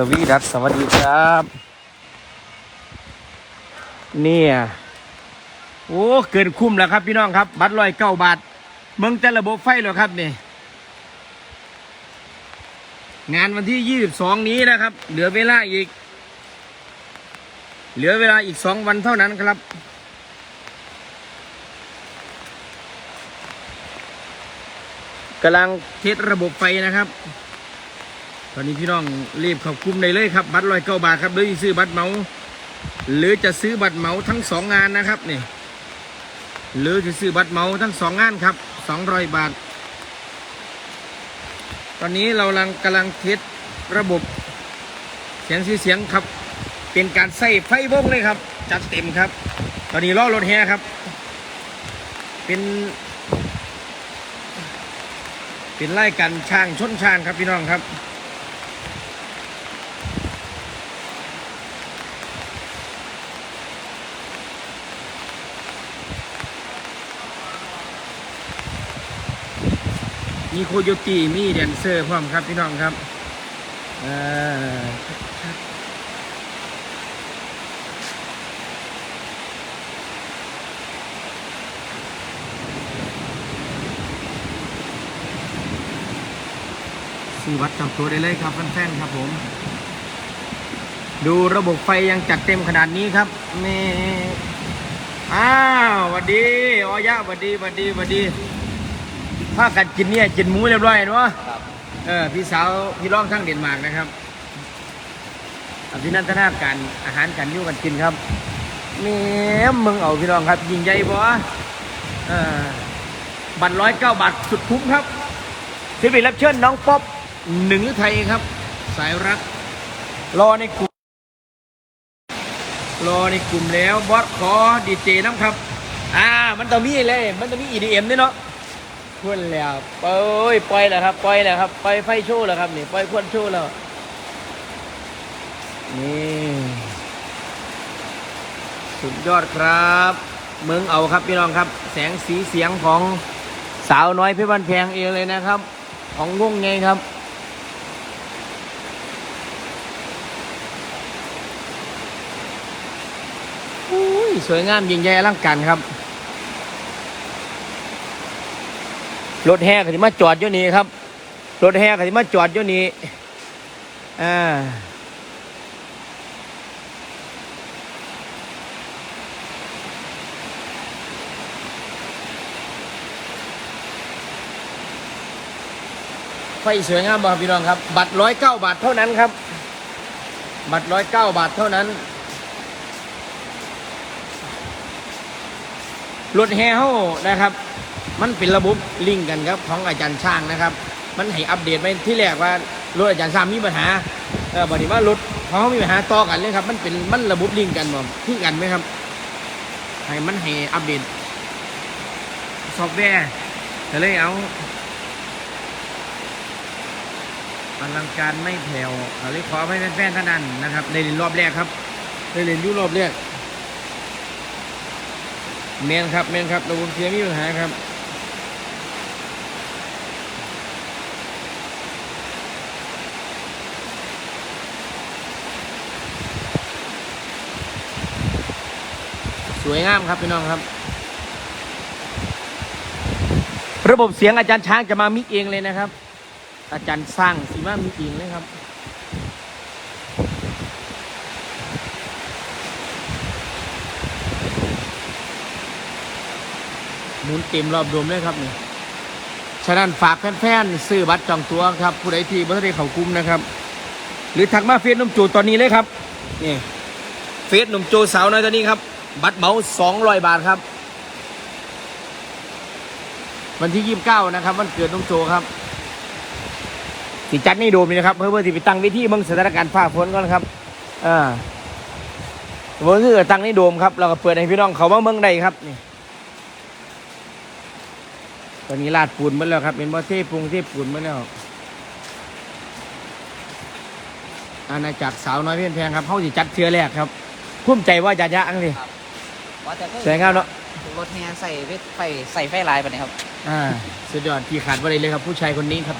สวีดัสสวัสดีครับ เนี่ย โอ้เกินคุ้มแล้วครับพี่น้องครับ บัตรร้อยเก้าบาทเมืองแต่ระบบไฟหรอครับนี่งานวันที่ยี่สิบสองนี้นะครับ เหลือเวลาอีก เหลือเวลาอีกสองวันเท่านั้นครับกำลังเทสระบบไฟนะครับ อนนี้พี่น้องรีบเขอบคุมได้เลยครับ บัตรร้อยเก้าบาทครับหรือซื้อบัตรเมา หรือจะซื้อบัตรเมาทั้งสองงานนะครับนี่หรือจะซื้อบัตรเมาทั้งสองงานครับสองร้อยบาท ตอนนี้เรากำลังกำลังเทสระบบเสียงสีเสียงครับ เป็นการใส่ไฟวงเลยครับ จัดเต็มครับ ตอนนี้ล้อรถแฮครับ เป็นเป็นไล่กันช่างชนช่างครับพี่น้องครับ มีโคโยตี้มีแดนเซอร์พร้อมครับพี่น้องครับเอ่อซื้อวัดจำตัวได้เลยครับแฟนๆครับผม ดูระบบไฟยังจัดเต็มขนาดนี้ครับนี่อ้าววัดดีออยะหวัดดีวัดดีวัดดี พากันกินเนี่ยกินหมูเรียบร้อยเนาะครับ เออพี่สาวพี่ร้องทั้งเดนมาร์กนะครับอภินันทนาการอาหารกันอยู่กันกินครับแหม่มึงเอาพี่น้องครับยิงใหญ่บ่เออบัตรร้อยเก้าบาทสุดคุ้มครับศิลปินรับเชิญน้องป๊อปหนึ่งฤทัยครับ สายรัก รอในกลุ่ม รอในกลุ่มแล้วบอสขอดีเจน้ำครับ อ่า มันต้องมีเลย มันต้องมี EDM ด้วยเนาะ พุ่นแล้วปล่อยปล่อยแล้วครับปล่อยแล้วครับปล่อยไฟโชว์แล้วครับนี่ปล่อยควนโชว์แล้วนี่สุดยอดครับ เมืองเอาครับพี่น้องครับ แสงสีเสียงของสาวน้อยเพชรบันแพงเองเลยนะครับ ของงงไงครับอุ้ยสวยงามยิ่งใหญ่อลังการครับ รถแห่ก็สิมาจอดอยู่นี่ครับ รถแห่ก็สิมาจอดอยู่นี่อ่าไฟสวยงามบ่ครับพี่น้องครับ บัตรร้อยเก้าบาทเท่านั้นครับ บัตรร้อยเก้าบาทเท่านั้นรถแห่เฮานะครับ มันเป็นระบบลิงก์กันครับของอาจารย์ช่างนะครับ มันให้อัปเดตไปที่แรกว่ารถอาจารย์ช่างมีปัญหาเออบอกนี้ว่ารถของเขามีปัญหาต่อกันเลยครับ มันเป็นมันระบบลิงก์กันบ่ที่กันไหมครับให้มันให้อัปเดตซอฟต์แวร์ก็เลยเอาอลังการไม่แผ่วก็เลยขอให้แฟนๆท่านนั้นนะครับในเรียนรอบแรกครับในเรียนอยุรอบแรกเมนครับเมนครับระบบเสียงมีปัญหาครับ วยงามครับพี่น้องครับ ระบบเสียงอาจารย์ช้างจะมามิกเองเลยนะครับ อาจารย์สร้างสีมามิกเองเลยครับหมุนเต็มรอบรวมเลยครับนี่ฉะนั้นฝากแฟนๆซื้อบัตรจองตัวครับ ผู้ใดที่บัตรได้เขาคุ้มนะครับ หรือทักมาเฟซนุ่มโจตอนนี้เลยครับนี่เฟซหนุ่มโจสาวน้อยตอนนี้ครับ บัตรเมาสองร้อยบาทครับ วันที่ยี่สิบเก้านะครับ วันเกิดนุ่มโจครับสิจัดนี่โดมนี่นะครับ เพื่อเพื่อที่ไปตั้งวิธีเมืองสถานการณ์ฟ้าฝนก่อนครับอ่าวันที่ตั้งนี่โดมครับเราก็เปิดให้พี่น้องเขามาเมืองใดครับนี่ตอนนี้ลาดปูนหมาแล้วครับ เป็นบ่อเทพุงเทปูนหมาแล้วอาณาจักรสาวน้อยเพียนแพงครับเขาสิจัดเชือแรกครับภูมิใจว่าจะยะอังสิ ว่าแต่ก็สวยงามเนาะรถแห่ใส่ไฟใส่ไฟลายไปเนี่ยครับ อ่าสุดยอดที่ขาดว่าเลยเลยครับ ผู้ชายคนนี้ครับ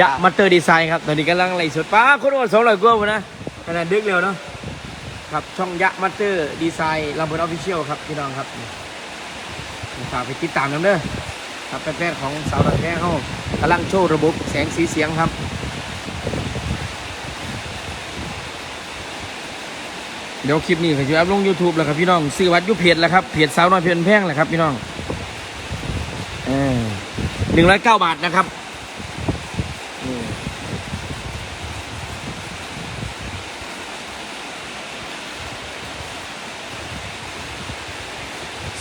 ยะมาเตอร์ดีไซน์ครับตอนนี้กำลังไล่สดป้าคนโอนสองร้อยกว่าพุ่นนะขนาดดึกเร็วเนาะครับช่องยะมาเตอร์ดีไซน์ลำพูนออฟฟิเชียลครับพี่น้องครับนี่ฝากไปติดตามน้ำเด้อครับแฟนๆของสาวรักแท้เขากำลังโชว์ระบบแสงสีเสียงครับ ดี๋ยวคลิปนี้ก็จะอัพลง YouTube แล้วครับพี่น้องซื้อวัดยุเพจแล้วครับเพจสาวน้อยเพลินแพงแหละครับพี่น้องหนึ่งร้อยเก้าบาทนะครับ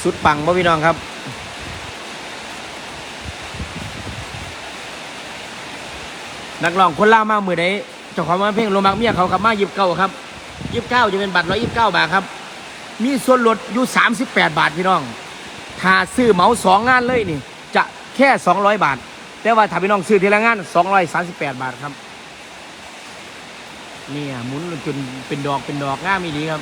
สุดปังบ่พี่น้องครับนักร้องคนล่ามามือใดเจ้าของมาเพลงโรมักเมียเขากับมาหยิบเก้าครับ ยี่สิบเก้าจะเป็นบัตรร้อยยี่สิบเก้าบาทครับ มีส่วนลดอยู่สามสิบแปดบาทพี่น้อง ถ้าซื้อเหมาสองงานเลยนี่ จะแค่สองร้อยบาท แต่ว่าถ้าพี่น้องซื้อทีละงานสองร้อยสามสิบแปดบาทครับ เนี่ยหมุนจนเป็นดอกเป็นดอกง่ามอีดีครับ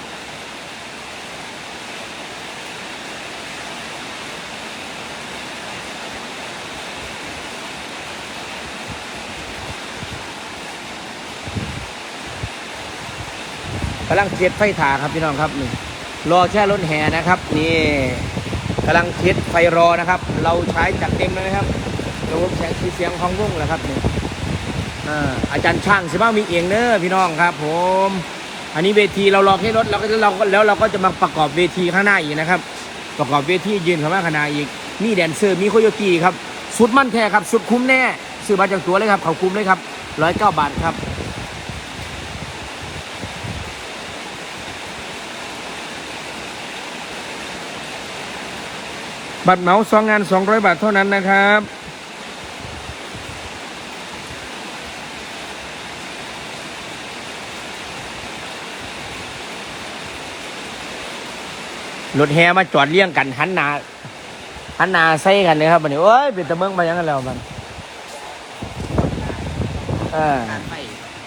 ำลังเทสไฟถาครับพี่น้องครับนี่รอแค่รถแห่นะครับ นี่กำลังเทสไฟรอนะครับ เราใช้จัดเต็มเลยนะครับระบบแสงสีเสียงของวงแหละครับนี่อ่าอาจารย์ช่างสิบ้ามีเองเนอะพี่น้องครับ ผม อันนี้เวทีเรารอแค่รถเราก็เราแล้วเราก็จะมาประกอบเวทีข้างหน้าอีกนะครับ ประกอบเวทียืนข้างหน้าข้างหน้าอีกมีแดนเซอร์มีโคโยตี้ครับสุดมั่นแท้ครับ สุดคุ้มแน่ซื้อบัตรจากตัวเลยครับเขาคุ้มเลยครับร้อยเก้าบาทครับ บัตรเหมาสองงาน200บาทเท่านั้นนะครับรถแห่มาจอดเลี้ยงกันหันนาหันนาใส่กันเลยครับวันนี้โอ้ยเป็นตะเมืองมายังกันแล้วมันเออการไฟ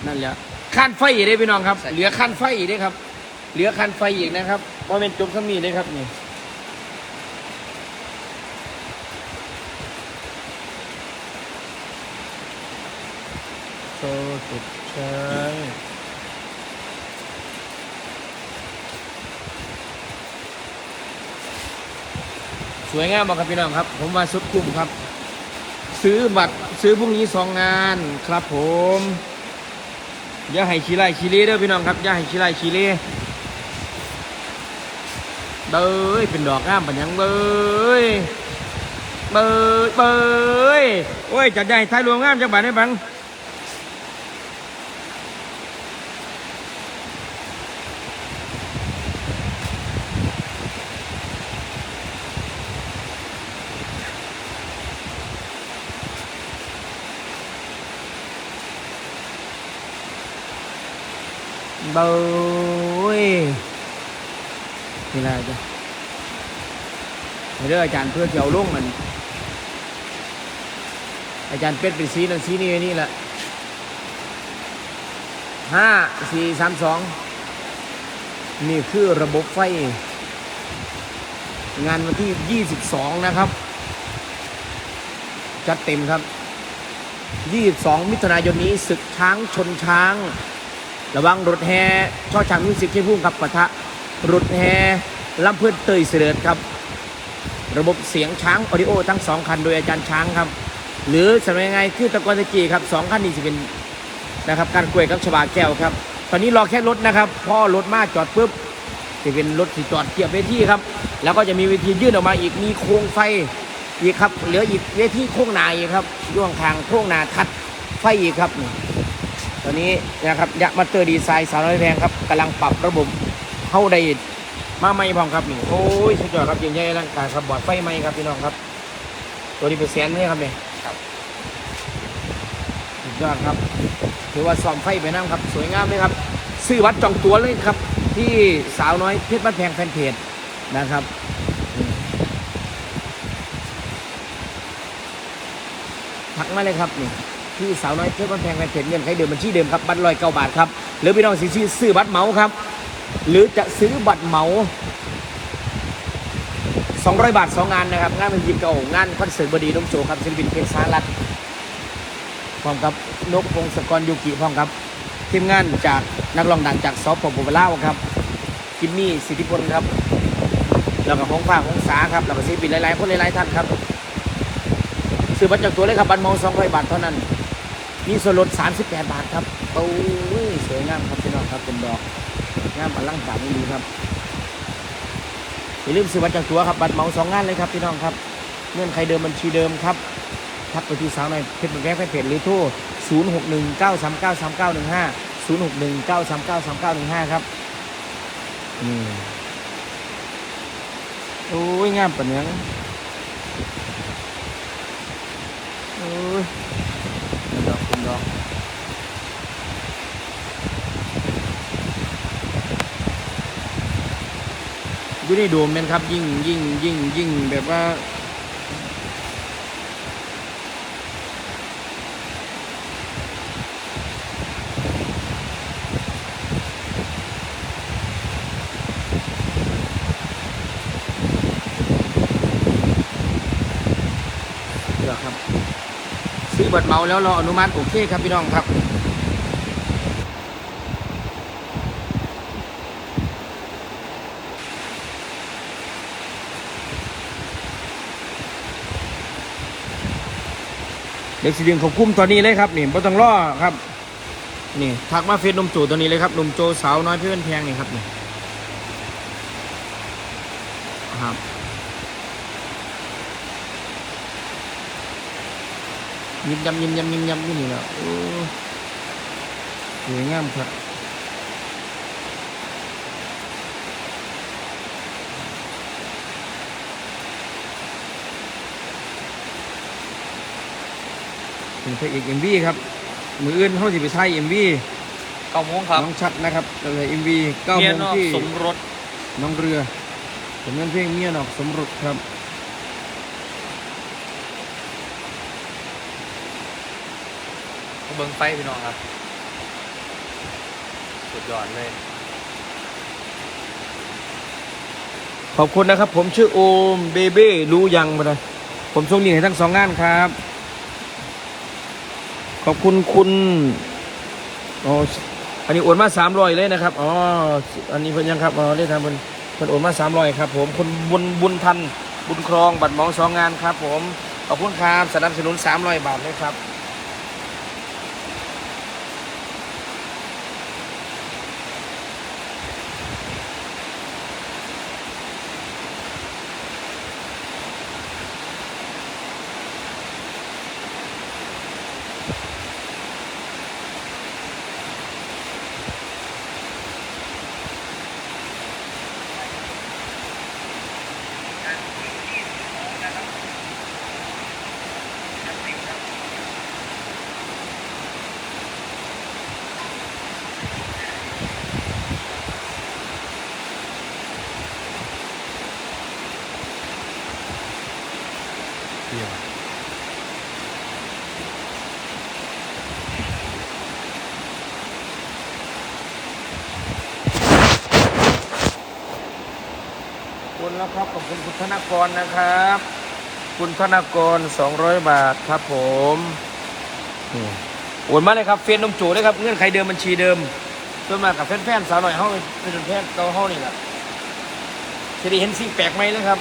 นั่นแหละขั้นไฟอีกได้พี่น้องครับ เหลือขั้นไฟอีกได้ครับ เหลือขั้นไฟอีกนะครับว่าเป็นจุกสมีได้ครับนี่ สุดชิงสวยงามมากครับพี่น้องครับ ผมมาสุดคุ้มครับ ซื้อบัตรซื้อพรุ่งนี้สองงานครับผมอย่าให้ขี้ไล่ขี้เล่เด้อพี่น้องครับอย่าให้ขี้ไล่ขี้เล่เบ้ยเป็นดอกงามปัญญังเบ้ยเบ้ยเบ้ยโอ้ยจัดใหญ่ท้ายรวมงามจังบาทได้บัง บยนี่แหละจ้ะเรื่องอาจารย์เพื่อเกี่ยวลุ่งมัน อาจารย์เป็ดเป็นสีนั่นสีนี่นี่แหละห้าสี่สามสองนี่คือระบบไฟ งานวันที่ 22 นะครับ จัดเต็มครับ 22 มิถุนายนนี้ศึกช้างชนช้าง ระวังรถแห่ช่อช้างมิวสิกที่พุ่งกับปะทะรถแห่ลำเพื่อนเตยเสด็จครับ ระบบเสียงช้างออดิโอทั้งสองคันโดยอาจารย์ช้างครับ หรือสมัยไงคือตะกอนตะกีครับสองคันนี้จะเป็นนะครับการกล้วยกับชบาแก้วครับ ตอนนี้รอแค่รถนะครับพอรถมาจอดปุ๊บจะเป็นรถที่จอดเทียบเวทีครับ แล้วก็จะมีเวทียื่นออกมาอีกมีโครงไฟอีกครับเหลืออีกเวทีโค้งหนาอีกครับย่วงทางโค้งหนาทัดไฟอีกครับนี่ อนนี้นะครับยะมาเตอร์ดีไซน์สาวน้อยแพงครับกำลังปรับระบบเข้าได้มาไม่พร้อมครับนี่โอ้ยสุดยอดครับยิ่งใหญ่อลังการครับบอร์ดไฟไหมครับพี่น้องครับ ตัวนี้เป็นแสนเลยครับเนี่ยครับสุดยอดครับถือว่าซ้อมไฟไปนั่งครับ สวยงามเลยครับ ซื้อวัดจองตัวเลยครับ ที่สาวน้อยเพชรบ้านแพงแฟนเพจนะครับอืมทักมาเลยครับนี่ ที่สาวน้อยเพชรบ้านแพงแฟนเพจเงินใครเดิมบัญชีเดิมครับบัตรลอยเก้าบาทครับหรือพี่น้องสิซื้อซื้อบัตรเหมาครับ หรือจะซื้อบัตรเหมา200 บาท 2 งานนะครับ งานเป็นยิมเก่างานคอนเสิร์ตบดีน้องโจครับศิลปินเพลงสารัตพร้อมกับนกพงศกรยูกิพร้อมกับทีมงานจากนักร้องดังจากซอฟต์ปปลาวครับจิมมี่สิทธิพลครับแล้วก็ของฝากของสาครับแล้วก็ศิลปินหลายๆคนหลายๆท่านครับซื้อบัตรจากตัวเลยครับบัตรเมาสองร้อยบาทเท่านั้น มีส่วนลด 38 บาทครับโอ้ยสวยงามครับพี่น้องครับเป็นดอกงามอลังการนี่ดีครับอย่าลืมซื้อบัตรจากตัวครับบัตรเมาสองงานเลยครับพี่น้องครับเงื่อนไขเดิมบัญชีเดิมครับทักไปที่สาวหน่อยเพจแรกเพจหรือโทร0 6 1 9 3 9 3 9 1 5 0 6 1 9 3 9 3 9 1 5 ครับนี่โอ้ยงามปะเนี้ยโอ้ย เป็นดอกเป็นดอกอยู่ในโดมแม่นครับยิ่งยิ่งยิ่งยิ่งแบบว่า เดี๋ยวครับ ซื้อบัตรเมาแล้วเราอนุมัติโอเคครับพี่น้องครับเด็กสีเดืองเขาคุ้มตอนนี้เลยครับนี่บ่ต้องรอครับ นี่ทักมาเฟซนมโจตัวนี้เลยครับนมโจสาวน้อยเพื่อนแพงนี่ครับนี่ครับ ยิ้มยำยิ้มยำยิ้มยำนี่นี่แหละโอ้สวยงามครับเป็นพระเอกเอ็มวีครับ มืออื่นเขาจะไปถ่ายเอ็มวีเก้าโมงครับน้องชัดนะครับเลยเอ็มวีเก้าเมีโมยงนอกที่สมรสน้องเรือผลงานเพลงเมียนอกสมรสครับ เบิงไฟพี่น้องครับ สุดยอดเลย ขอบคุณนะครับ ผมชื่อโอมเบเบ้รู้ยังมาเลยผมส่งลิงก์ให้ทั้งสองงานครับ ขอบคุณคุณอ๋ออันนี้โอนมาสามร้อยเลยนะครับอ๋ออันนี้เพิ่นยังครับอ๋อได้ทำเพิ่นเพิ่นโอนมาสามร้อยครับผมคุณบุญบุญทันบุญครองบัตรมองสองงานครับ ผมขอบคุณครับสนับสนุนสามร้อยบาทเลยครับ ขอบคุณแล้วครับขอบคุณคุณธนกรนะครับ คุณธนกร 200 บาทครับผมนี่โอนมาเลยครับเฟซนมโจด้วยครับเงื่อนไขเดิมบัญชีเดิมส่วนมากกับแฟนๆสาวหน่อยเฮาเป็นแฟนเก่าเฮานี่แหละจะได้เห็นสิ่งแปลกใหม่นะครับ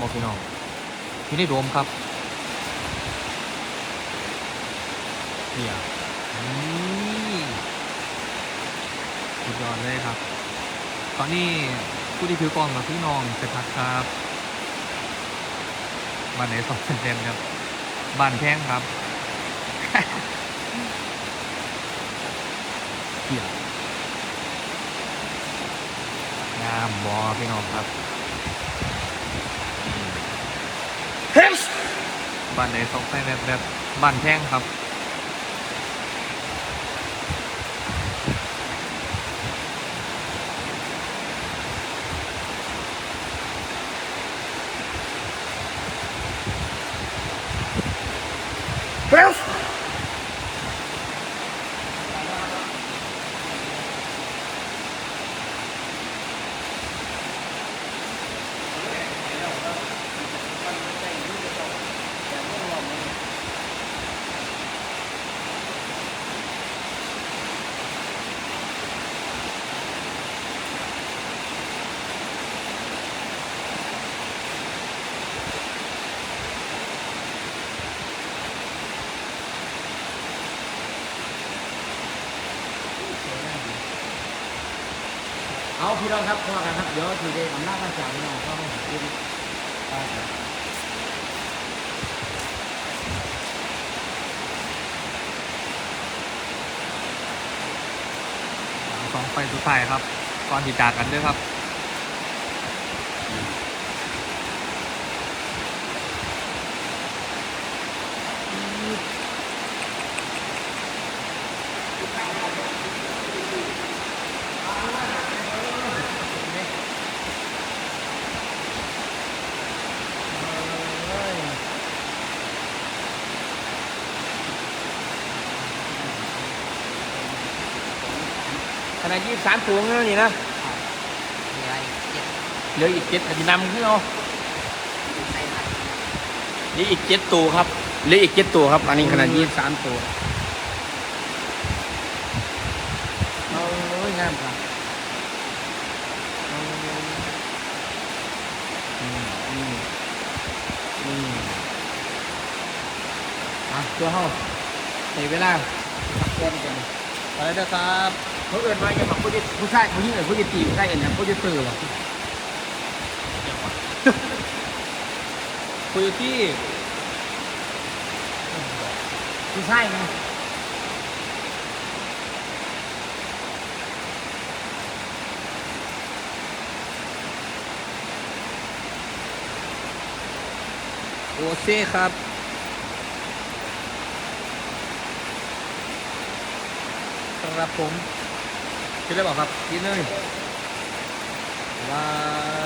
บอพี่น้องพี่ได้โดมครับเฮียนี่สุดยอดเลยครับ ตอนนี้ผู้ที่ถือกล้องกับพี่น้องจะพักครับบ้านไหนสองเซนครับบ้านแพงครับเฮียงามบอพี่น้องครับ บ้านไหนต้อกไส้แบบแบบบ้านแท่งครับ พี่น้องครับพอกันครับ เดี๋ยวทีเดียวอำนาจกาจายพี่น้องเข้ามาดูดิได้ครับสองไฟสุดท้ายครับ ก่อนที่จากกันด้วยครับ ขนาดยี่สามตัวแล้วนี่นะมีอะไรเจ็ดเหลืออีกเจ็ดอาทินำขึ้นเอาใส่ผัดเหลืออีกเจ็ดตัวครับเหลืออีกเจ็ดตัวครับ อันนี้ขนาดยี่สามตัวโอ้ยงามครับอืมอืมอืมตัวเฮาใส่เวลาพักเพื่อนกันไปแล้วครับ เขาเอินว่าอย่าบอกผู้ที่ผู้ชายผู้หญิงเอินผู้ที่ตีผู้ชายเอินนะผู้ที่ตื่นหรอกคุยที่ผู้ชายไงโอเซ่ครับครับผม กินได้บอกครับ กินเลยว้า